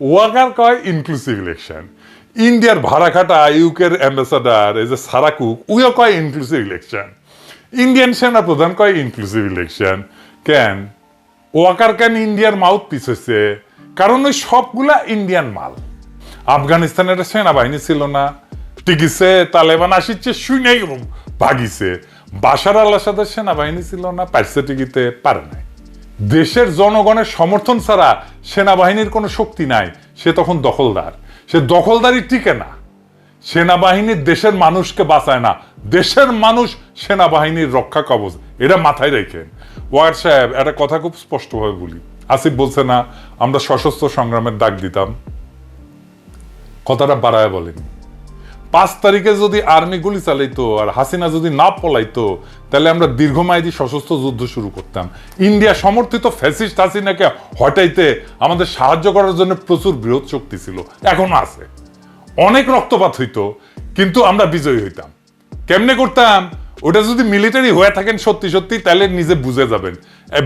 ওয়াকার কয় inclusive election ইন্ডিয়ার ভাড়াখাটা ইউকের অ্যাম্বাসাডার এই যে সারাকুক উইও কয় ইনক্লুসিভ ইলেকশন ইন্ডিয়ান সেনা প্রধান কয় ইনক্লুসিভ ইলেকশন কেন? ওয়াকার কেন ইন্ডিয়ার মাউথ পিস হয়েছে কারণ ওই সবগুলা ইন্ডিয়ান মাল। আফগানিস্তানের সেনাবাহিনী ছিল না। টিকিছে, তালেবান আসিচ্ছে শুনেই ভাগিছে। বাসার আল্লাহ সাথে সেনাবাহিনী ছিল না পারছে টিকিতে, পারে নাই। দেশের জনগণের সমর্থন ছাড়া সেনাবাহিনীর কোনো শক্তি নাই। সে তখন দখলদার। সে দখলদারি টিকে না। সেনাবাহিনী দেশের মানুষকে বাঁচায় না। দেশের মানুষ সেনাবাহিনীর রক্ষা কবচ। এটা মাথায় রেখেন ওয়ার সাহেব, একটা কথা খুব স্পষ্টভাবে বলি। আসিফ বলছে না, আমরা সশস্ত্র সংগ্রামের ডাক দিতাম। কথাটা বাড়ায় বলেনি। পাঁচ তারিখে যদি আর্মি গুলি চালাইতো আর হাসিনা যদি না পলাইতো, তাহলে আমরা দীর্ঘমেয়াদী সশস্ত্র যুদ্ধ শুরু করতাম। ইন্ডিয়া সমর্থিত ফ্যাসিস্ট হাসিনাকে হটাইতে আমাদের সাহায্য করার জন্য প্রচুর বৃহৎ শক্তি ছিল। এখনও আছে। অনেক রক্তপাত হইতো, কিন্তু আমরা বিজয়ী হইতাম। কেমনে করতাম? ওটা যদি মিলিটারি হয়ে থাকেন সত্যি সত্যি, তাহলে নিজে বুঝে যাবেন।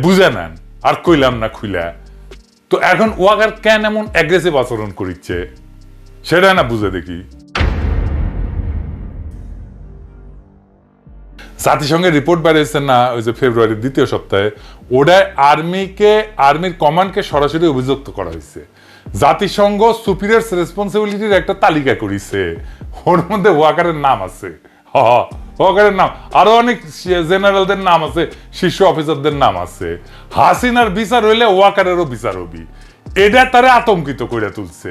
বুঝে নেন। আর কইলাম না খুইলা। তো এখন ওয়াগার কেন এমন অ্যাগ্রেসিভ আচরণ করিচ্ছে? সেটা না বুঝে দেখি। জাতিসংঘের রিপোর্ট বেরিয়েছে না, ওই যে ফেব্রুয়ারির দ্বিতীয় সপ্তাহে, ওটায় আর্মিকে আর্মির কমান্ডকে সরাসরি অভিযুক্ত করা হয়েছে। জাতিসংঘ সুপিরিয়ার্স রেসপন্সিবিলিটির একটা তালিকা করিছে। ওর মধ্যে ওয়াকারের নাম আছে। হ ওয়াকারের নাম। আরও অনেক জেনারেলদের নাম আছে, শীর্ষ অফিসারদের নাম আছে। হাসিনার বিচার হইলে ওয়াকারেরও বিচার হবি। এটা তারা আতঙ্কিত করে তুলছে।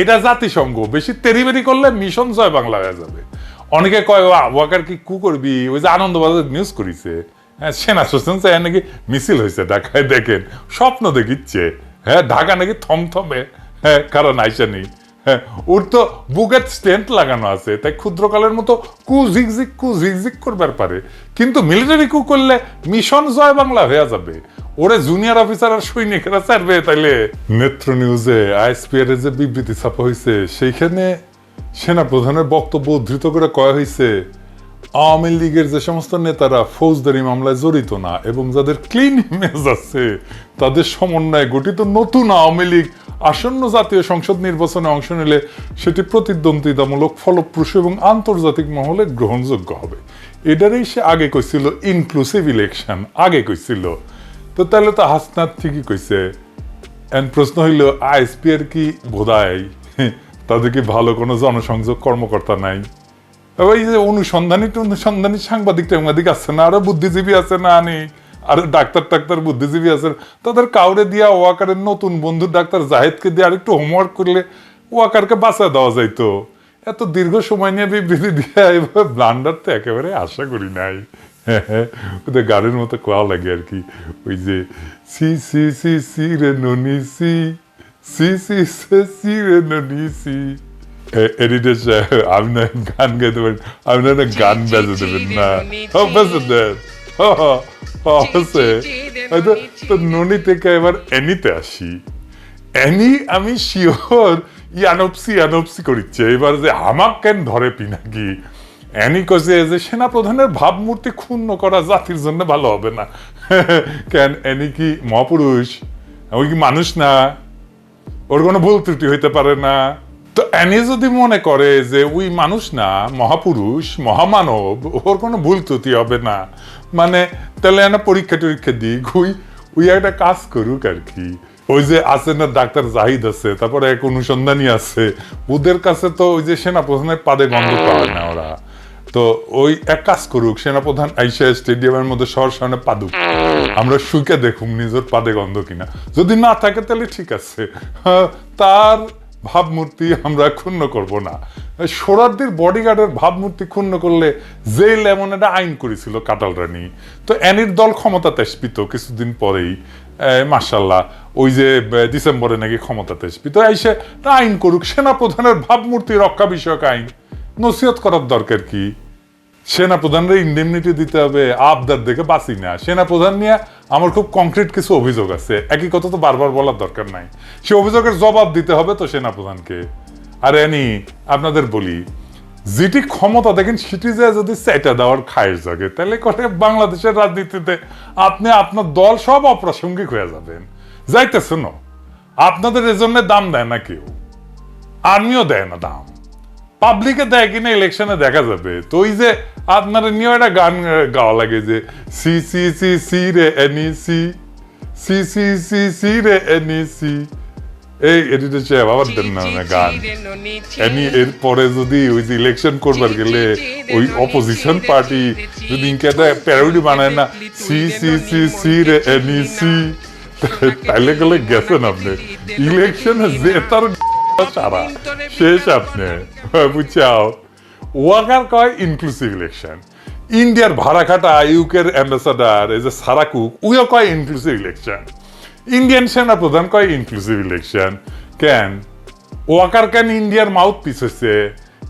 এটা জাতিসংঘ। বেশি তেরিবেরি করলে মিশন জয় বাংলা হয়ে যাবে। অনেকে কয় "ওয়া, ওয়াকার কি কু করবি? ওই যে আনন্দবাজার নিউজ করিছে। হ্যাঁ সেনা শুনছেন চাই নাকি মিছিল হয়েছে ঢাকায় দেখেন। স্বপ্ন দেখিচ্ছে। হ্যাঁ ঢাকা নাকি থমথমে হ্যাঁ কারণ আইসা নেই। হ্যাঁ ওর তো বুকের স্ট্রেন্থ লাগানো আছে। তাই ক্ষুদ্রকালের মতো কু ঝিকঝিক কু ঝিকঝিক করবার পারে। কিন্তু মিলিটারি কু করলে মিশন জয় বাংলা হয়ে যাবে। ওরে জুনিয়র অফিসার আর সৈনিকেরা ছাড়বে তাইলে। নেত্র নিউজে আইএসপিআর যে বিবৃতি ছাপা হয়েছে সেইখানে সেনা প্রধানের বক্তব্য উদ্ধৃত করে কয়া হয়েছে আওয়ামী লীগের যে সমস্ত নেতারা ফৌজদারি মামলায় জড়িত না এবং যাদের ক্লিন ইমেজ আছে, তাদের সমন্বয়ে গঠিত নতুন আওয়ামী লীগ আসন্ন জাতীয় সংসদ নির্বাচনে অংশ নিলে সেটি প্রতিদ্বন্দ্বিতামূলক, ফলপ্রসূ এবং আন্তর্জাতিক মহলে গ্রহণযোগ্য হবে। এটারই সে আগে কইছিল ইনক্লুসিভ ইলেকশন আগে কইছিল। তো তাহলে তো হাসনাত ঠিকই কইছে। এন্ড প্রশ্ন হইল, আইএসপি আর কি বোধায় তাদের কি ভালো কোনো জনসংযোগ কর্মকর্তা নাই। ওই যে অনুসন্ধানী অনুসন্ধানী সাংবাদিক টাংবাদিক আছে না, আরও বুদ্ধিজীবী আছে না আনি? আর ডাক্তার টাক্তার বুদ্ধিজীবী আছে। তাদের কাউরে দিয়া ওয়াকারের নতুন বন্ধু ডাক্তার জাহেদকে দিয়ে আরেকটু হোমওয়ার্ক করলে ওয়াকারকে বাঁচা দেওয়া যাইতো। এত দীর্ঘ সময় নিয়ে বিবৃতি দিয়ে এভাবে ব্লান্ডার তো একেবারে আশা করি নাই। ওদের গাড়ির মতো কোয়া লাগে আর কি। ওই যে, সি সি সি সি রে ননি, সি। সি সি সি সি রে ননি সি এডিটার আমি না গান গাইতে পারি আমি না গান না আছে হয়তো তো ননি থেকে এবার এনিতে আসি এনি আমি শিওর ইয়ানপসি ইয়ানপসি করিচ্ছে এবার যে আমাক কেন ধরে পিনাকি অ্যানি কছে যে সেনা প্রধানের ভাবমূর্তি ক্ষুণ্ণ করা জাতির জন্য ভালো হবে না কেন অ্যানি কি মহাপুরুষ ওই কি মানুষ না ওর কোনো ভুল ত্রুটি হইতে পারে না। তো অ্যানি যদি মনে করে যে ওই মানুষ না, মহাপুরুষ, মহামানব, ওর কোনো ভুল ত্রুটি হবে না। মানে তাহলে এনা পরীক্ষা টরীক্ষা দিক ওই ওই একটা কাজ করুক আর কি। ওই যে আছে না ডাক্তার জাহিদ আছে, তারপরে এক অনুসন্ধানী আছে। ওদের কাছে তো ওই যে সেনা প্রধানের পাদে গন্ধ পায় না ওরা। তো ওই এক কাজ করুক সেনাপ্রধান আইসা স্টেডিয়ামের মধ্যে শহর সামনে পাদুক আমরা শুকে দেখুক নিজের পাদে গন্ধ কিনা। যদি না থাকে তাহলে ঠিক আছে। হ্যাঁ, তার ভাবমূর্তি আমরা ক্ষুণ্ণ করব না। সোরারদির বডিগার্ডের ভাবমূর্তি ক্ষুণ্ণ করলে জেল এমন একটা আইন করেছিল কাটাল রানী। তো অ্যানির দল ক্ষমতাতে আসপিত কিছুদিন পরেই। মার্শাল্লাহ ওই যে ডিসেম্বরে নাকি ক্ষমতাতে আসপিত তা আইন করুক সেনাপ্রধানের ভাবমূর্তি রক্ষা বিষয়ক আইন। নসিহত করার দরকার কি? সেনা প্রধানের ইন্ডেমনিটি দিতে হবে, আবদার দেখে বাঁচি না। সেনা প্রধান নিয়ে আমার খুব কংক্রিট কিছু অভিযোগ আছে। একই কথা তো বারবার বলার দরকার নাই। সে অভিযোগের জবাব দিতে হবে তো সেনা প্রধানকে আর এনি, আপনাদের বলি, যেটি ক্ষমতা দেখেন, সেটি যে যদি সেটা দেওয়ার খায়ের জাগে, তাহলে করে বাংলাদেশের রাজনীতিতে আপনি আপনার দল সব অপ্রাসঙ্গিক হয়ে যাবেন। যাইতেছেন আপনাদের এজন্য দাম দেয় না কেউ। আর্মিও দেয় না দাম। পাবলিকে দেয় কিনা ইলেকশনে দেখা যাবে। তো ওই যে আপনারা নিয়ে একটা গান গাওয়া লাগে যে সি সি সি সি রে এনি সি সি সি সি সি রে এনি সি। এই এডিটর সাহেব আবার দেন না না গান। এনি এর পরে যদি ওই যে ইলেকশন করবার গেলে ওই অপোজিশন পার্টি যদি ইনকে একটা প্যারোডি বানায় না সি সি সি সি রে এনি সি। তাইলে গেলে গেছেন আপনি। ইলেকশনে যে তার ইলেকশন ইন্ডিয়ার ভাড়া খাটা ইউকের অ্যাম্বাসাডার উইও কয় ইনক্লুসিভ ইলেকশন ইন্ডিয়ান কয় ইনক্লুসিভ ইলেকশন কেন? ওয়াকার কেন ইন্ডিয়ার মাউথ পিস হচ্ছে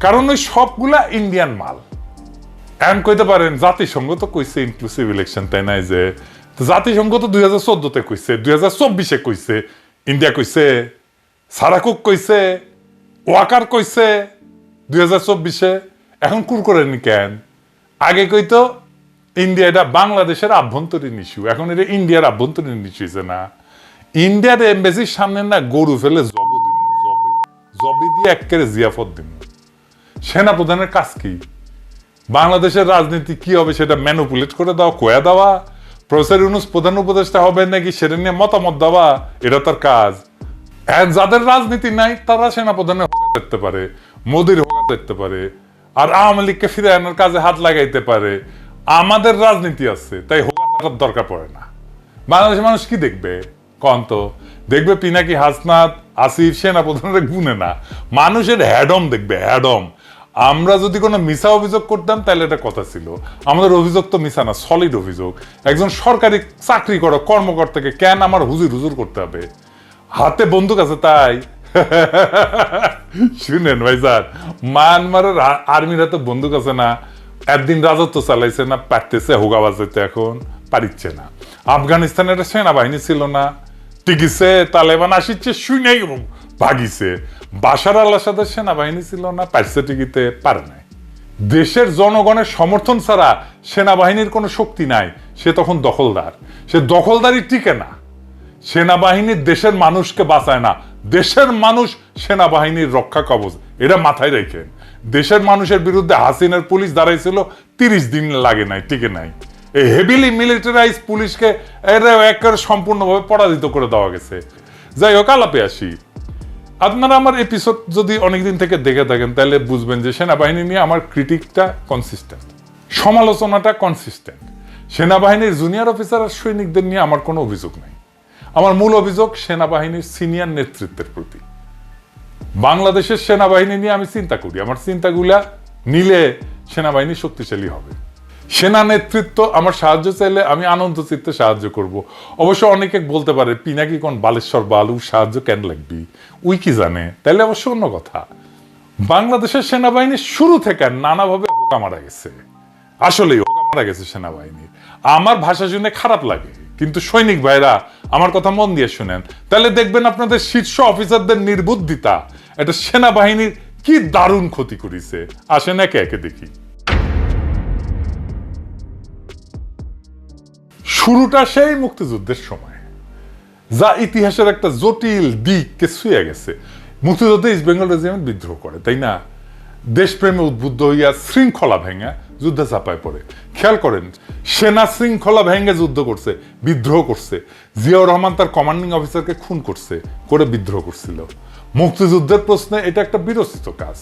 কারণ ওই সবগুলা ইন্ডিয়ান মাল। এম কইতে পারেন, জাতিসংঘ তো কইছে ইনক্লুসিভ ইলেকশন তাই নাই যে? জাতিসংঘ তো দুই হাজার চোদ্দতে কইছে, দুই হাজার চব্বিশে কইছে, ইন্ডিয়া কইছে। সারাকুক কইছে, ওয়াকার কইছে, দুই হাজার চব্বিশে, এখন কুর করেনি কেন? আগে কইতো, ইন্ডিয়া এটা বাংলাদেশের আভ্যন্তরীণ ইস্যু এখন এটা ইন্ডিয়ার আভ্যন্তরীণ ইস্যু হয়েছে না। ইন্ডিয়ার এম্বাসির সামনে না গরু ফেলে জব দিব জবে জবে দিয়ে একেবারে জিয়াফত দিব সেনা প্রধানের কাজ কি? বাংলাদেশের রাজনীতি কি হবে সেটা ম্যানুপুলেট করে দেওয়া কয়া দেওয়া প্রফেসর ইউনুস প্রধান উপদেষ্টা হবে নাকি সেটা নিয়ে মতামত দেওয়া এটা তার কাজ। যাদের রাজনীতি নাই, তারা সেনা প্রধানের হোকা দেখতে পারে, মোদির দেখতে পারে, আর আওয়ামী লীগকে ফিরে আনার কাজে হাত লাগাইতে পারে। আমাদের রাজনীতি আছে, তাই হোকা দরকার পড়ে না। বাংলাদেশের মানুষ কি দেখবে? কন্ত দেখবে পিনাকি হাসনাত, আসিফ সেনা প্রধানের গুনে না। মানুষের হ্যাডম দেখবে, হ্যাডম। আমরা যদি কোনো মিসা অভিযোগ করতাম, তাহলে এটা কথা ছিল। আমাদের অভিযোগ তো মিসা না সলিড অভিযোগ। একজন সরকারি চাকরি করো, কর্মকর্তাকে কেন আমার হুজুর হুজুর করতে হবে? হাতে বন্দুক আছে, তাই। শুনেন ভাই স্যার, মায়ানমারের আর্মির হাতে বন্দুক আছে না, একদিন রাজত্ব চালাইছে না, পারতেছে, হোগা বাজাইতে এখন, পারিচ্ছে না। আফগানিস্তানের একটা সেনাবাহিনী ছিল না, টিকিছে, তালেবান আসিচ্ছে, শুনেই ভাগিছে। বাসার আল্লাহ সাথে সেনাবাহিনী ছিল না, পারছে টিকিতে, পারে নাই। দেশের জনগণের সমর্থন ছাড়া সেনাবাহিনীর কোনো শক্তি নাই, সে তখন দখলদার। সে দখলদারি টিকে না। সেনাবাহিনী দেশের মানুষকে বাঁচায় না। দেশের মানুষ সেনাবাহিনীর রক্ষা কবচ। এটা মাথায় রেখেন দেশের মানুষের বিরুদ্ধে হাসিনের পুলিশ দাঁড়াইছিল, তিরিশ দিন লাগে নাই, টিকে নাই। এই হেভিলি মিলিটারাইজ পুলিশকে এরা একেবারে সম্পূর্ণভাবে পরাজিত করে দেওয়া গেছে। যাই হোক, আলাপে আসি। আপনারা আমার এপিসোড যদি অনেকদিন থেকে দেখে থাকেন, তাহলে বুঝবেন যে সেনাবাহিনী নিয়ে আমার ক্রিটিকটা কনসিস্টেন্ট সমালোচনাটা কনসিস্টেন্ট সেনাবাহিনীর জুনিয়র অফিসার আর সৈনিকদের নিয়ে আমার কোনো অভিযোগ নাই। আমার মূল অভিযোগ, সেনাবাহিনীর সিনিয়র নেতৃত্বের প্রতি। বাংলাদেশের সেনাবাহিনী নিয়ে আমি চিন্তা করি। আমার চিন্তাগুলা নিলে সেনাবাহিনী শক্তিশালী হবে। সেনা নেতৃত্ব আমার সাহায্য চাইলে আমি আনন্দ চিত্তে সাহায্য করব। অবশ্য অনেকে বলতে পারে পিনাকি কোন বালেশ্বর বালু, সাহায্য কেন লাগবি? উই কি জানে? তাহলে অবশ্য অন্য কথা। বাংলাদেশের সেনাবাহিনী শুরু থেকে নানাভাবে হোকা মারা গেছে। আসলেই হোকা মারা গেছে সেনাবাহিনী। আমার ভাষা শুনে খারাপ লাগে। কিন্তু সৈনিক ভাইরা আমার কথা মন দিয়ে শুনেন। তাহলে দেখবেন আপনাদের শীর্ষ অফিসারদের নির্বুদ্ধিতা, এটা সেনাবাহিনীর কি দারুণ ক্ষতি করেছে। আসেন একে একে দেখি। শুরুটা সেই মুক্তিযুদ্ধের সময়। যা ইতিহাসের একটা জটিল দিককে ছুঁয়ে গেছে। মুক্তিযুদ্ধে ইস্ট বেঙ্গল রেজিমেন্ট বিদ্রোহ করে, তাই না? দেশপ্রেমে উদ্বুদ্ধ হইয়া শৃঙ্খলা ভেঙে যুদ্ধে চাপায় পড়ে। খেয়াল করেন সেনা শৃঙ্খলা ভেঙে যুদ্ধ করছে বিদ্রোহ করছে। জিয়াউর রহমান তার কমান্ডিং অফিসারকে খুন করছে করে বিদ্রোহ করছিল। মুক্তিযুদ্ধের প্রশ্নে এটা একটা বিরচিত কাজ।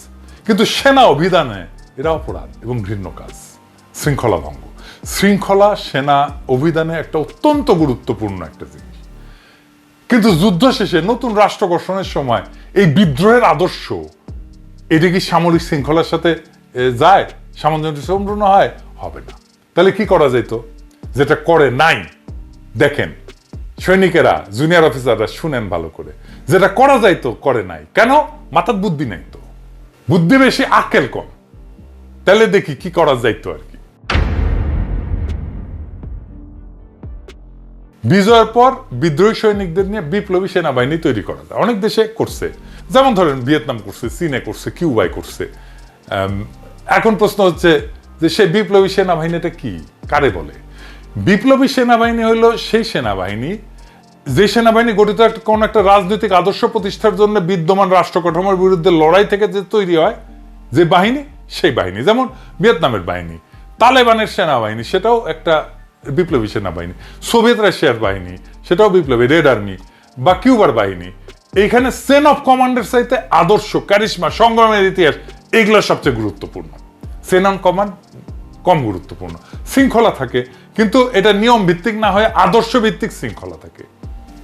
কিন্তু সেনা অভিধানে এটা অপরাধ এবং ঘৃণ্য কাজ। শৃঙ্খলা ভঙ্গ। শৃঙ্খলা সেনা অভিধানে একটা অত্যন্ত গুরুত্বপূর্ণ একটা জিনিস। কিন্তু যুদ্ধ শেষে নতুন রাষ্ট্র গঠনের সময় এই বিদ্রোহের আদর্শ এটা কি সামরিক শৃঙ্খলার সাথে এ, যায় সামঞ্জস্যপূর্ণ হয়, হবে না। তাহলে কি করা যেত? যেটা করে নাই, দেখেন, সৈনিকেরা জুনিয়র অফিসাররা শুনেন ভালো করে। যেটা করা করে নাই। কেন? মাথার বুদ্ধি নাই তো। বুদ্ধি বেশি আকেল কম। তাহলে দেখি কি করা আর কি। বিজয়ের পর বিদ্রোহী সৈনিকদের নিয়ে বিপ্লবী সেনাবাহিনী তৈরি করা যায়। অনেক দেশে করছে। যেমন ধরেন ভিয়েতনাম করছে, চীনে করছে কিউবাই করছে। এখন প্রশ্ন হচ্ছে যে সে বিপ্লবী সেনাবাহিনীটা কি? কারে বলে? বিপ্লবী সেনাবাহিনী হলো সেই সেনাবাহিনী, যে সেনাবাহিনী গঠিত একটা কোন একটা রাজনৈতিক আদর্শ প্রতিষ্ঠার জন্য বিদ্যমান রাষ্ট্র কাঠামোর বিরুদ্ধে লড়াই থেকে যে তৈরি হয়, যে বাহিনী, সেই বাহিনী। যেমন ভিয়েতনামের বাহিনী, তালেবানের সেনাবাহিনী, সেটাও একটা বিপ্লবী সেনাবাহিনী। সোভিয়েত রাশিয়ার বাহিনী, সেটাও বিপ্লবী। রেড আর্মি বা কিউবার বাহিনী। এইখানে সেন অফ কমান্ডের চাইতে আদর্শ কারিশমা সংগ্রামের ইতিহাস এগুলো সবচেয়ে গুরুত্বপূর্ণ। সেন অন কমান্ড কম গুরুত্বপূর্ণ। শৃঙ্খলা থাকে, কিন্তু এটা নিয়ম ভিত্তিক না হয়ে আদর্শ ভিত্তিক শৃঙ্খলা থাকে।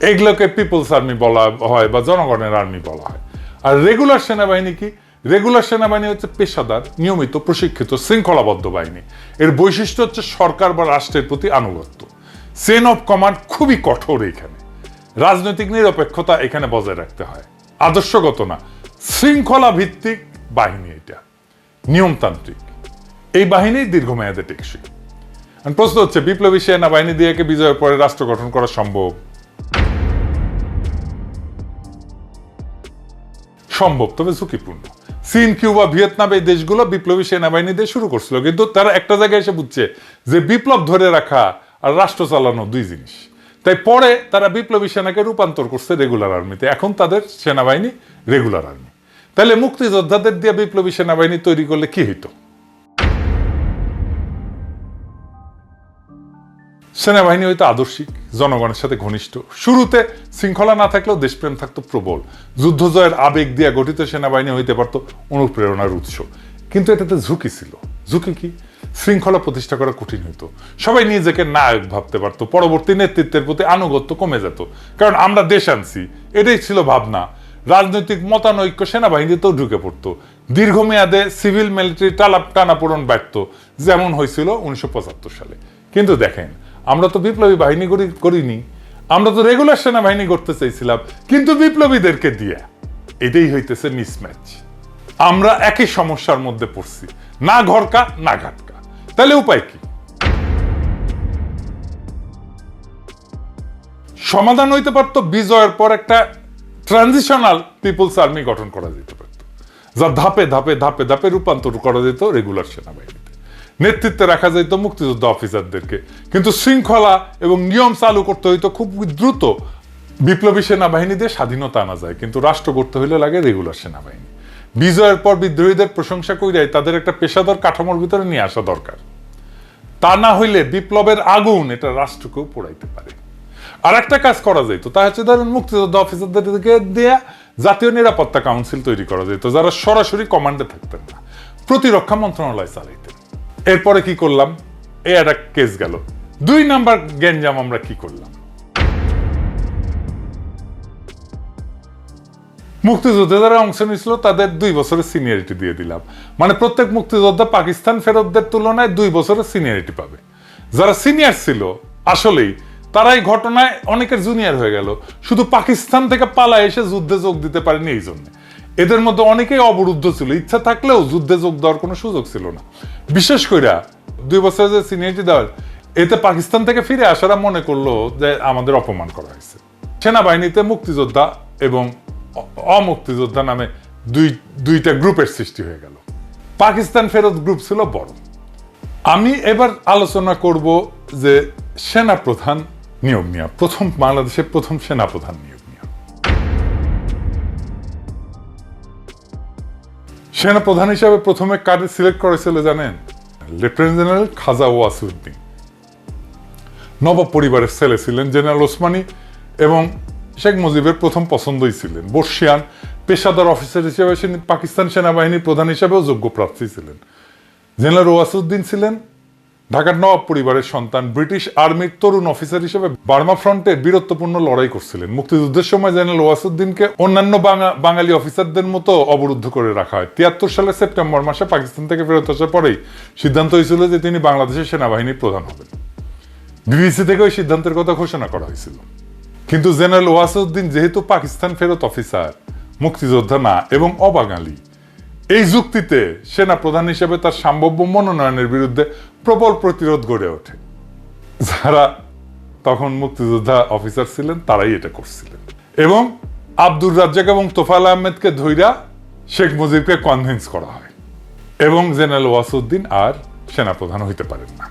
এগুলোকে পিপলস আর্মি বলা হয় বা জনগণের আর্মি বলা হয়। আর রেগুলার সেনাবাহিনী কি? রেগুলার সেনাবাহিনী হচ্ছে পেশাদার, নিয়মিত, প্রশিক্ষিত, শৃঙ্খলাবদ্ধ বাহিনী। এর বৈশিষ্ট্য হচ্ছে সরকার বা রাষ্ট্রের প্রতি আনুগত্য। চেন অফ কমান্ড খুবই কঠোর এখানে। রাজনৈতিক নিরপেক্ষতা এখানে বজায় রাখতে হয়। আদর্শগত না। শৃঙ্খলা ভিত্তিক বাহিনী এটা। নিয়মতান্ত্রিক। এই বাহিনী দীর্ঘমেয়াদে টেকসই। প্রশ্ন হচ্ছে, বিপ্লবী সেনাবাহিনী দিয়ে বিজয়ের পরে রাষ্ট্র গঠন করা সম্ভব? সম্ভব, তবে ঝুঁকিপূর্ণ। চীন, কিউবা, ভিয়েতনাম এই দেশগুলো বিপ্লবী সেনাবাহিনী দিয়ে শুরু করছিল। কিন্তু তারা একটা জায়গায় এসে বুঝছে যে বিপ্লব ধরে রাখা আর রাষ্ট্র চালানো দুই জিনিস। তাই পরে তারা বিপ্লবী সেনাকে রূপান্তর করছে রেগুলার আর্মিতে। এখন তাদের সেনাবাহিনী রেগুলার আর্মি। তাহলে মুক্তিযোদ্ধাদের দিয়ে বিপ্লবী সেনাবাহিনী তৈরি করলে কি হইতো? সেনাবাহিনী হয়তো আদর্শিক, জনগণের সাথে ঘনিষ্ঠ। শুরুতে শৃঙ্খলা না থাকলেও দেশপ্রেম থাকতো প্রবল। যুদ্ধ জয়ের আবেগ দিয়ে গঠিত সেনাবাহিনী হইতে পারতো অনুপ্রেরণার উৎস। কিন্তু এটাতে ঝুঁকি ছিল। ঝুঁকি কি? শৃঙ্খলা প্রতিষ্ঠা করা কঠিন হইতো। সবাই নিজেকে নায়ক ভাবতে পারতো। পরবর্তী নেতৃত্বের প্রতি আনুগত্য কমে যেত। কারণ আমরা দেশ আনছি। এটাই ছিল ভাবনা। রাজনৈতিক মতানৈক্য সেনাবাহিনীতেও ঢুকে পড়তো। দীর্ঘমেয়াদে সিভিল মিলিটারি টালাপ টানাপোড়ন ব্যর্থ যেমন হয়েছিল উনিশশো পঁচাত্তর সালে। কিন্তু দেখেন, আমরা তো বিপ্লবী বাহিনী করি করিনি আমরা তো রেগুলার সেনাবাহিনী করতে চাইছিলাম, কিন্তু বিপ্লবীদেরকে দিয়ে এটাই হইতেছে মিসম্যাচ আমরা একই সমস্যার মধ্যে পড়ছি, না ঘরকা, না ঘাটকা। তাহলে উপায় কি? সমাধান হইতে পারতো বিজয়ের পর একটা ট্রানজিশনাল পিপলস আর্মি গঠন করা যেতে পারত। যা ধাপে ধাপে ধাপে ধাপে রূপান্তর করা যেত রেগুলার সেনাবাহিনীতে। নেতৃত্বে রাখা যেত মুক্তিযোদ্ধা অফিসারদেরকে কিন্তু শৃঙ্খলা এবং নিয়ম চালু করতে হইতো খুব দ্রুত। বিপ্লবী সেনাবাহিনী দিয়ে স্বাধীনতা আনা যায়, কিন্তু রাষ্ট্র করতে হইলে লাগে রেগুলার সেনাবাহিনী। বিজয়ের পর বিদ্রোহীদের প্রশংসা কইরাই তাদের একটা পেশাদার কাঠামোর ভিতরে নিয়ে আসা দরকার। তা না হইলে বিপ্লবের আগুন এটা রাষ্ট্রকেও পোড়াইতে পারে। আর একটা কাজ করা যেত তা হচ্ছে ধরেন মুক্তিযোদ্ধা অফিসারদেরকে দিয়ে জাতীয় নিরাপত্তা কাউন্সিল তৈরি করা যেত যারা সরাসরি কমান্ডে থাকতেন না, প্রতিরক্ষা মন্ত্রণালয় চালাইতেন। এরপরে কি করলাম? এই একটা কেস গেল। দুই নাম্বার গ্যাঞ্জাম আমরা কি করলাম? মুক্তিযুদ্ধে যারা অংশ নিয়েছিল, তাদের দুই বছরের সিনিয়রিটি দিয়ে দিলাম। মানে প্রত্যেক মুক্তিযোদ্ধা পাকিস্তান ফেরতদের তুলনায় দুই বছরের সিনিয়রিটি পাবে। যারা সিনিয়র ছিল, আসলেই তারা এই ঘটনায় অনেকের জুনিয়র হয়ে গেল। শুধু পাকিস্তান থেকে পালায় এসে যুদ্ধে যোগ দিতে পারেনি এই জন্য। এদের মধ্যে অনেকেই অবরুদ্ধ ছিল। ইচ্ছা থাকলেও যুদ্ধে যোগ দেওয়ার কোনো সুযোগ ছিল না। বিশেষ করে দুই বছরের যে সিনিয়রিটি দেওয়ার, এতে পাকিস্তান থেকে ফিরে আসারা মনে করল যে আমাদের অপমান করা হয়েছে। সেনাবাহিনীতে মুক্তিযোদ্ধা এবং অমুক্তিযোদ্ধা নামে দুই, দুইটা গ্রুপের সৃষ্টি হয়ে গেল। পাকিস্তান ফেরত গ্রুপ ছিল বড়। আমি এবার আলোচনা করব যে সেনা প্রধান নিয়োগ নিয়া প্রথম বাংলাদেশের প্রথম সেনা প্রধান নিয়োগ নিয়া সেনা প্রধান হিসাবে প্রথমে কারে সিলেক্ট করেছিল জানেন? লেফটেন্যান্ট জেনারেল খাজা ওয়াসুদ্দিন নবাব পরিবারের ছেলে ছিলেন জেনারেল ওসমানী এবং শেখ মুজিবের প্রথম পছন্দই ছিলেন। বর্ষিয়ান পেশাদার অফিসার হিসেবে পাকিস্তান সেনাবাহিনীর প্রধান হিসেবেও যোগ্য প্রার্থী ছিলেন। জেনারেল ওয়াসুদ্দিন ছিলেন ঢাকার নবাব পরিবারের সন্তান ব্রিটিশ আর্মির তরুণ অফিসার হিসেবে বার্মা ফ্রন্টে বীরত্বপূর্ণ লড়াই করছিলেন। মুক্তিযুদ্ধের সময় জেনারেল ওয়াসুদ্দিনকে অন্যান্য বাঙালি অফিসারদের মতো অবরুদ্ধ করে রাখা হয়। তিয়াত্তর সালে সেপ্টেম্বর মাসে পাকিস্তান থেকে ফেরত আসার পরেই সিদ্ধান্ত হয়েছিল যে তিনি বাংলাদেশের সেনাবাহিনীর প্রধান হবেন। বিবিসি থেকে ওই সিদ্ধান্তের কথা ঘোষণা করা হয়েছিল। কিন্তু জেনারেল ওয়াসুদ্দিন যেহেতু পাকিস্তান ফেরত অফিসার, মুক্তিযোদ্ধা না এবং অবাঙালি এই যুক্তিতে সেনা প্রধান হিসেবে তার সম্ভাব্য মনোনয়নের বিরুদ্ধে প্রবল প্রতিরোধ গড়ে ওঠে। যারা তখন মুক্তিযোদ্ধা অফিসার ছিলেন, তারাই এটা করছিলেন। এবং আব্দুর রাজ্জাক এবং তোফাল আহমেদকে ধৈরা শেখ মুজিবকে কনভিন্স করা হয়। এবং জেনারেল ওয়াসুদ্দিন আর সেনাপ্রধান হইতে পারেন না।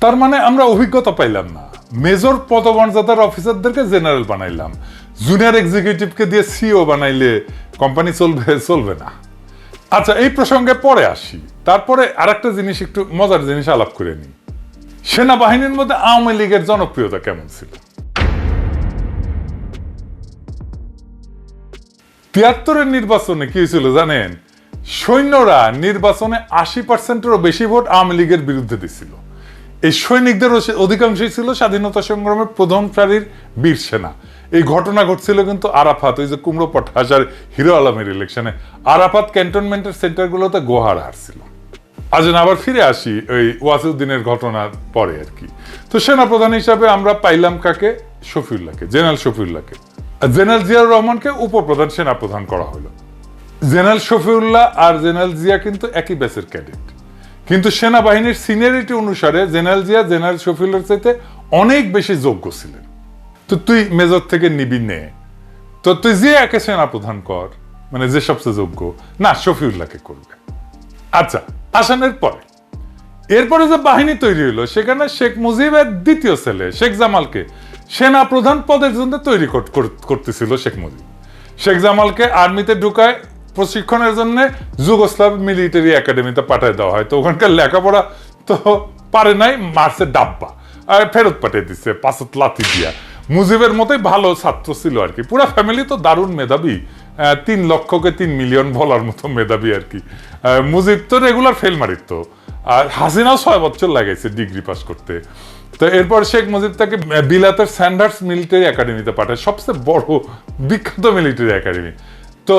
তার মানে আমরা অভিজ্ঞতা পাইলাম না। মেজর পদমর্যাদার অফিসারদেরকে জেনারেল বানাইলাম। জুনিয়র এক্সিকিউটিভকে দিয়ে সিও বানাইলে কোম্পানি চলবে চলবে না। আচ্ছা এই প্রসঙ্গে পরে আসি। তারপরে আরেকটা জিনিস, একটু মজার জিনিস আলাপ করে নিই। সেনাবাহিনীর মধ্যে আওয়ামী লীগের জনপ্রিয়তা কেমন ছিল? তিয়াত্তরের নির্বাচনে কি হয়েছিল জানেন? সৈন্যরা নির্বাচনে আশি পার্সেন্টেরও বেশি ভোট আওয়ামী লীগের বিরুদ্ধে দিছিল। এই সৈনিকদের অধিকাংশই ছিল স্বাধীনতা সংগ্রামের প্রথম সারির বীর সেনা। এই ঘটনা ঘটছিল কিন্তু আরাফাত, ওই যে কুমড়ো পটাশ আর হিরো আলমের ইলেকশনে আরাফাত ক্যান্টনমেন্টের সেন্টারগুলোতে গোহার হারছিল। আজ আবার ফিরে আসি ওই ওয়াসিউদ্দিনের ঘটনার পরে আর কি। তো সেনাপ্রধান হিসাবে আমরা পাইলাম কাকে? শফিউল্লাহকে, জেনারেল শফিউল্লাহকে। জেনারেল জিয়াউর রহমানকে উপপ্রধান সেনাপ্রধান করা হলো। জেনারেল শফিউল্লাহ আর জেনারেল জিয়া কিন্তু একই ব্যাচের ক্যাডেট কিন্তু সেনাবাহিনীর সিনিয়রিটি অনুসারে জেনারেল জিয়া, জেনারেল শফিউল্লাহর চাইতে অনেক বেশি যোগ্য ছিলেন। তো তুই মেজর থেকে নিবি নে। তো তুই জিয়াকে সেনাপ্রধান কর। মানে যে সবচেয়ে যোগ্য। না, শফিউল্লাহকে করবে। আচ্ছা আসানের পরে। এরপরে যে বাহিনী তৈরি হলো সেখানে শেখ মুজিবের দ্বিতীয় ছেলে, শেখ জামালকে সেনা প্রধান পদের জন্য তৈরি কর- কর- করতেছিল শেখ মুজিব। শেখ জামালকে আর্মিতে ঢুকায় প্রশিক্ষণের জন্য যুগোস্লাভ মিলিটারি একাডেমিতে পাঠিয়ে দেওয়া হয়। তো ওখানকার লেখাপড়া তো পারে নাই মার্সে ডাব্বা। আর ফেরত পাঠিয়ে দিচ্ছে পাঁচত লাথি দিয়া। মুজিবের মতোই ভালো ছাত্র ছিল আর কি। পুরা ফ্যামিলি তো দারুণ মেধাবী। তিন লক্ষকে তিন মিলিয়ন বলার মতো মেধাবী আর কি। মুজিব তো রেগুলার ফেল মারিত। আর হাসিনাও ছয় বছর লাগাইছে ডিগ্রি পাস করতে। তো এরপর শেখ মুজিব তাকে বিলাতের স্যান্ডার্স মিলিটারি একাডেমিতে পাঠায়। সবচেয়ে বড় বিখ্যাত মিলিটারি একাডেমি। তো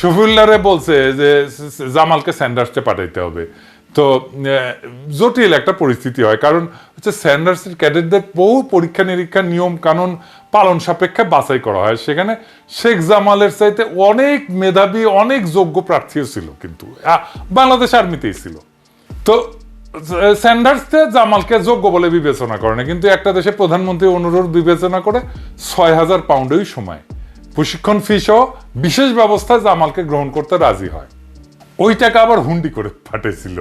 শফিউল্লাহরে বলছে যে জামালকে স্যান্ডার্সে পাঠাইতে হবে। তো জটিল একটা পরিস্থিতি হয়, কারণ হচ্ছে স্যান্ডার্সের ক্যাডেটদের বহু পরীক্ষা নিরীক্ষা, নিয়ম কানুন পালন সাপেক্ষে বাছাই করা হয়। সেখানে শেখ জামালের চাইতে অনেক মেধাবী, অনেক যোগ্য প্রার্থীও ছিল কিন্তু বাংলাদেশ আর্মিতেই ছিল। তো স্যান্ডার্সকে জামালকে যোগ্য বলে বিবেচনা করে না, কিন্তু একটা দেশে প্রধানমন্ত্রী অনুরোধ বিবেচনা করে ছয় হাজার পাউন্ডই সময়। প্রশিক্ষণ ফি সহ বিশেষ ব্যবস্থায় জামালকে গ্রহণ করতে রাজি হয়। ওই টাকা আবার হুন্ডি করে পাঠিয়েছিল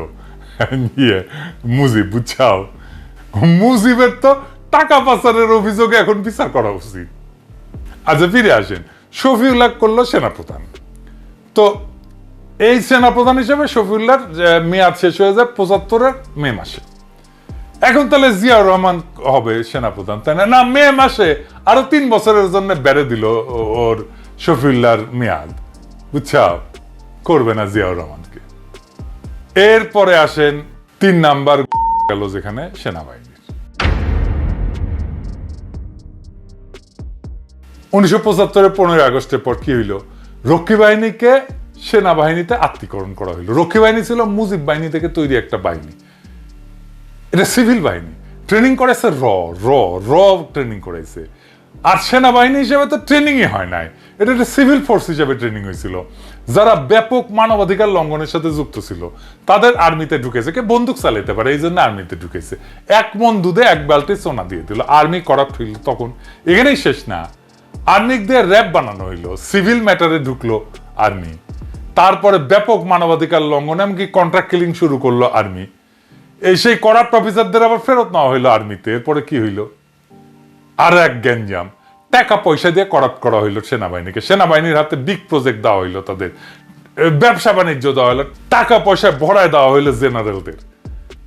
ইয়ে মুজিব, বুঝছাও? মুজিবের তো টাকা পাচারের অভিযোগে এখন বিচার করা উচিত। আচ্ছা ফিরে আসেন। শফিউল্লাহ করল সেনাপ্রধান। তো এই সেনাপ্রধান হিসেবে শফিউল্লাহর মেয়াদ শেষ হয়ে যায় পঁচাত্তরের মে মাসে। এখন তাহলে জিয়াউর রহমান হবে সেনাপ্রধান, তাই না? না, মে মাসে আরও তিন বছরের জন্য বেড়ে দিল ওর শফিউল্লাহর মেয়াদ। বুঝছাও? করবে না জিয়াউর রহমানকে। এরপরে আসেন তিন নাম্বার গেল যেখানে সেনাবাহিনীর। উনিশশো পঁচাত্তরের পনেরোই আগস্টের পর কি হইল? রক্ষী বাহিনীকে সেনাবাহিনীতে আত্মীকরণ করা হইল। রক্ষী বাহিনী ছিল মুজিব বাহিনী থেকে তৈরি একটা বাহিনী। এটা সিভিল বাহিনী। ট্রেনিং করেছে র র র ট্রেনিং করেছে। আর সেনাবাহিনী হিসেবে তো ট্রেনিংই হয় নাই। এটা একটা সিভিল ফোর্স হিসেবে ট্রেনিং হয়েছিল। যারা ব্যাপক মানবাধিকার লঙ্ঘনের সাথে যুক্ত ছিল, তাদের আর্মিতে ঢুকেছে। কে বন্দুক চালাইতে পারে, এই জন্য আর্মিতে ঢুকেছে। এক মন দুধে এক বালতি সোনা দিয়ে দিল। আর্মি করাপ্ট হইল তখন। এখানেই শেষ না। আর্মিক দিয়ে র্যাব বানানো হইল। সিভিল ম্যাটারে ঢুকলো আর্মি। তারপরে ব্যাপক মানবাধিকার লঙ্ঘন এমনকি কন্ট্রাক্ট কিলিং শুরু করল আর্মি। এই সেই করাপ্ট অফিসারদের আবার ফেরত নেওয়া হইল আর্মিতে। এরপরে কি হইল? আর এক গ্যাঞ্জাম। টাকা পয়সা দিয়ে করাপ্ট করা হইল সেনাবাহিনীকে। সেনাবাহিনীর হাতে বিগ প্রজেক্ট দেওয়া হইল তাদের। ব্যবসা বাণিজ্য দেওয়া হইল। টাকা পয়সা ভরায় দেওয়া হইল জেনারেলদের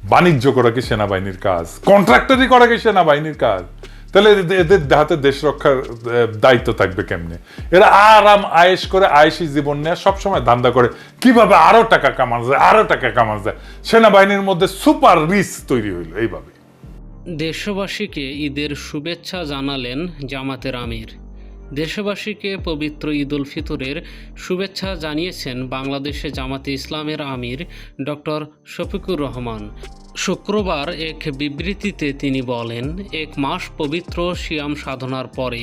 বাণিজ্য করা কি সেনাবাহিনীর কাজ? কন্ট্রাক্টরই করা কি সেনাবাহিনীর কাজ? তাহলে এদের- হাতে দেশ রক্ষার দায়িত্ব থাকবে কেমনে? এরা আরাম আয়েস করে আয়েসি জীবন নেয় সবসময় ধান্দা করে। কীভাবে আরও টাকা কামানো যায়, আরও টাকা কামানো যায়? সেনাবাহিনীর মধ্যে সুপার রিচ তৈরি হইল এইভাবে। দেশবাসীকে ঈদের শুভেচ্ছা জানালেন জামাতের আমির। দেশবাসীকে পবিত্র ঈদ উল ফিতরের শুভেচ্ছা জানিয়েছেন বাংলাদেশে জামাতে ইসলামের আমির ডক্টর শফিকুর রহমান। শুক্রবার এক বিবৃতিতে তিনি বলেন, এক মাস পবিত্র সিয়াম সাধনার পরে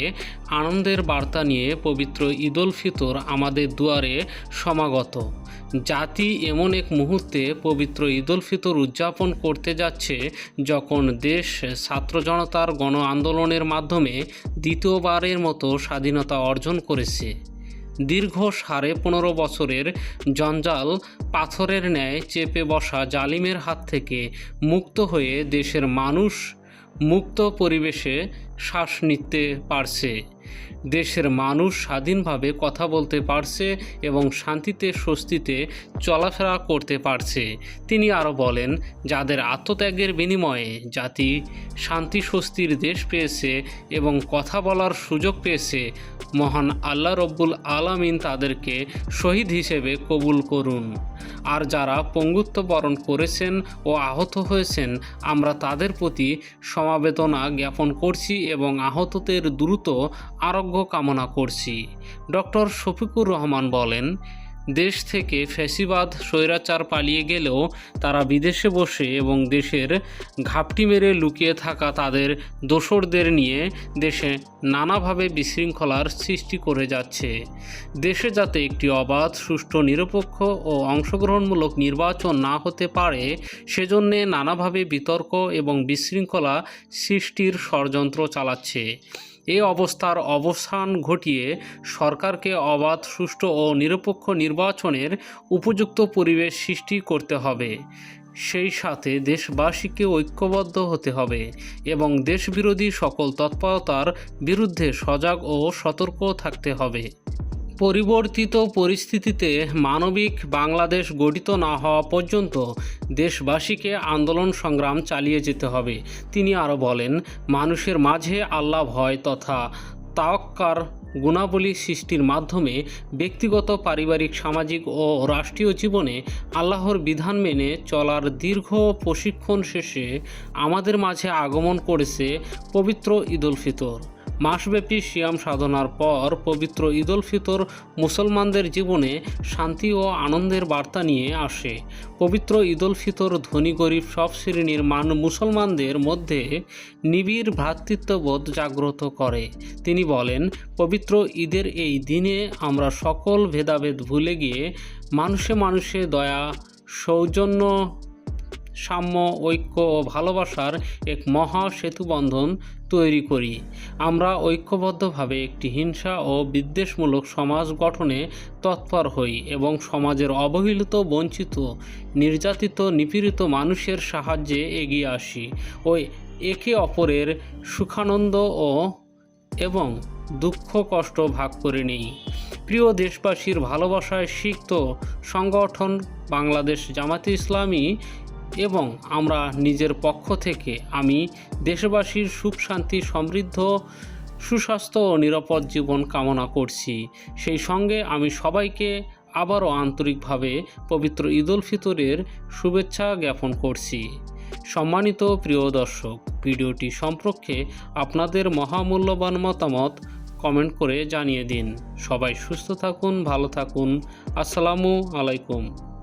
আনন্দের বার্তা নিয়ে পবিত্র ঈদ উল ফিতর আমাদের দুয়ারে সমাগত। জাতি এমন এক মুহূর্তে পবিত্র ঈদুল ফিতর উদযাপন করতে যাচ্ছে যখন দেশ ছাত্র জনতার গণ আন্দোলনের মাধ্যমে দ্বিতীয়বারের মতো স্বাধীনতা অর্জন করেছে। দীর্ঘ সাড়ে পনেরো বছরের জঞ্জাল পাথরের ন্যায় চেপে বসা জালিমের হাত থেকে মুক্ত হয়ে দেশের মানুষ মুক্ত পরিবেশে শ্বাস নিতে পারছে। দেশের মানুষ স্বাধীনভাবে কথা বলতে পারছে এবং শান্তিতে, স্বস্তিতে চলাফেরা করতে পারছে। তিনি আরও বলেন, যাদের আত্মত্যাগের বিনিময়ে জাতি শান্তি, স্বস্তির দেশ পেয়েছে এবং কথা বলার সুযোগ পেয়েছে, মহান আল্লাহ রব্বুল আলামিন তাদেরকে শহীদ হিসেবে কবুল করুন। আর যারা পঙ্গুত্ব বরণ করেছেন ও আহত হয়েছেন, আমরা তাদের প্রতি সমাবেদনা জ্ঞাপন করছি এবং আহতদের দ্রুত আরোগ্য কামনা করছি। ডক্টর শফিকুর রহমান বলেন, দেশ থেকে ফ্যাসিবাদ, স্বৈরাচার পালিয়ে গেলেও তারা বিদেশে বসে এবং দেশের ঘাপটি মেরে লুকিয়ে থাকা তাদের দোসরদের নিয়ে দেশে নানাভাবে বিশৃঙ্খলার সৃষ্টি করে যাচ্ছে। দেশে যাতে একটি অবাধ, সুষ্ঠু, নিরপেক্ষ ও অংশগ্রহণমূলক নির্বাচন না হতে পারে, সেজন্যে নানাভাবে বিতর্ক এবং বিশৃঙ্খলা সৃষ্টির ষড়যন্ত্র চালাচ্ছে। এই অবস্থার অবসান ঘটিয়ে সরকারকে অবাধ, সুষ্ঠু ও নিরপেক্ষ নির্বাচনের উপযুক্ত পরিবেশ সৃষ্টি করতে হবে। সেই সাথে দেশবাসীকে ঐক্যবদ্ধ হতে হবে এবং দেশবিরোধী সকল তৎপরতার বিরুদ্ধে সজাগ ও সতর্ক থাকতে হবে। পরিবর্তিত পরিস্থিতিতে মানবিক বাংলাদেশ গঠিত না হওয়া পর্যন্ত দেশবাসীকে আন্দোলন সংগ্রাম চালিয়ে যেতে হবে। তিনি আরও বলেন, মানুষের মাঝে আল্লাহ ভয় তথা তাওয়াক্কার গুণাবলী সৃষ্টির মাধ্যমে ব্যক্তিগত, পারিবারিক, সামাজিক ও রাষ্ট্রীয় জীবনে আল্লাহর বিধান মেনে চলার দীর্ঘ প্রশিক্ষণ শেষে আমাদের মাঝে আগমন করেছে পবিত্র ঈদুল ফিতর। মাসব্যাপী সিয়াম সাধনার পর পবিত্র ঈদুল ফিতর মুসলমানদের জীবনে শান্তি ও আনন্দের বার্তা নিয়ে আসে। পবিত্র ঈদুল ফিতর ধনী গরিব সব শ্রেণির মান মুসলমানদের মধ্যে নিবিড় ভ্রাতৃত্ববোধ জাগ্রত করে। তিনি বলেন, পবিত্র ঈদের এই দিনে আমরা সকল ভেদাভেদ ভুলে গিয়ে মানুষে মানুষে দয়া, সৌজন্য সাম্য, ঐক্য ও ভালোবাসার এক মহা সেতুবন্ধন তৈরি করি। আমরা ঐক্যবদ্ধভাবে একটি হিংসা ও বিদ্বেষমূলক সমাজ গঠনে তৎপর হই এবং সমাজের অবহেলিত, বঞ্চিত, নির্যাতিত, নিপীড়িত মানুষের সাহায্যে এগিয়ে আসি ও একে অপরের সুখানন্দ ও এবং দুঃখ, কষ্ট ভাগ করে নেই। প্রিয় দেশবাসীর ভালোবাসায় সিক্ত সংগঠন বাংলাদেশ জামাতে ইসলামী এবং আমরা নিজের পক্ষ থেকে আমি দেশবাসীর সুখ, শান্তি, সমৃদ্ধ, সুস্বাস্থ্য ও নিরাপদ জীবন কামনা করছি। সেই সঙ্গে আমি সবাইকে আবারও আন্তরিকভাবে পবিত্র ঈদুল ফিতরের শুভেচ্ছা জ্ঞাপন করছি। সম্মানিত প্রিয় দর্শক, ভিডিওটি সম্পর্কে আপনাদের মহামূল্যবান মতামত কমেন্ট করে জানিয়ে দিন। সবাই সুস্থ থাকুন, ভালো থাকুন। আসসালামু আলাইকুম।